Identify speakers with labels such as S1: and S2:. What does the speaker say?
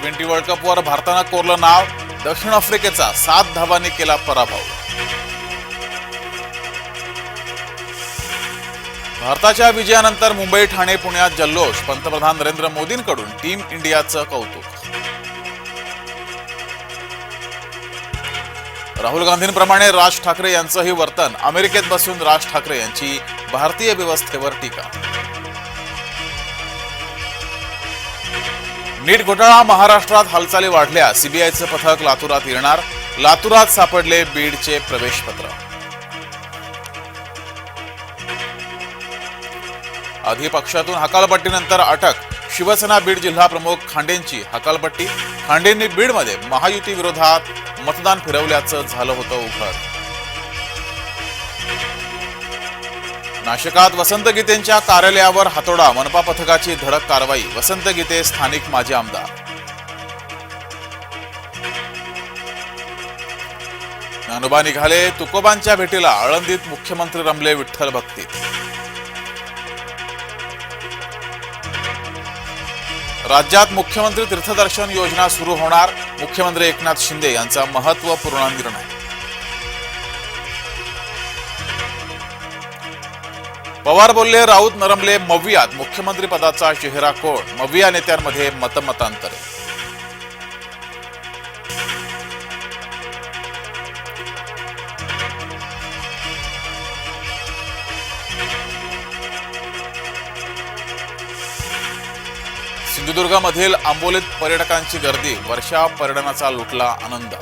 S1: Twenty world कपवर भारतानं कोरलं नाव. दक्षिण आफ्रिकेचा सात धावांनी केला पराभव. भारताच्या विजयानंतर मुंबई ठाणे पुण्यात जल्लोष. पंतप्रधान नरेंद्र मोदींकडून टीम इंडियाचं कौतुक. राहुल गांधींप्रमाणे राज ठाकरे यांचंही वर्तन. अमेरिकेत बसून राज ठाकरे यांची भारतीय व्यवस्थेवर टीका. नीट घोटाळा महाराष्ट्रात हालचाली वाढल्या. सीबीआयचं पथक लातुरात येणार. लातुरात सापडले बीडचे प्रवेशपत्र. आधी पक्षातून हकालपट्टीनंतर अटक. शिवसेना बीड जिल्हा प्रमुख खांडेंची हकालपट्टी. खांडेंनी बीडमध्ये महायुती विरोधात मतदान फिरवल्याचं झालं होतं उघड. नाशिकात वसंत गीतेंच्या कार्यालयावर हातोडा मनपा पथकाची धडक कारवाई वसंत गीते स्थानिक माजी आमदार. ज्ञानोबा निघाले तुकोबांच्या भेटीला आळंदीत मुख्यमंत्री रमले विठ्ठल भक्तीत राज्यात मुख्यमंत्री तीर्थदर्शन योजना सुरू होणार मुख्यमंत्री एकनाथ शिंदे यांचा महत्त्वपूर्ण निर्णय. पवार बोलले राऊत नरमले मवियात मुख्यमंत्री पदाचा चेहरा कोण? मविया नेत्यांमध्ये मतमतांतर. सिंधुदुर्गामधील आंबोलीत पर्यटकांची गर्दी वर्षा पर्यटनाचा लुटला आनंद.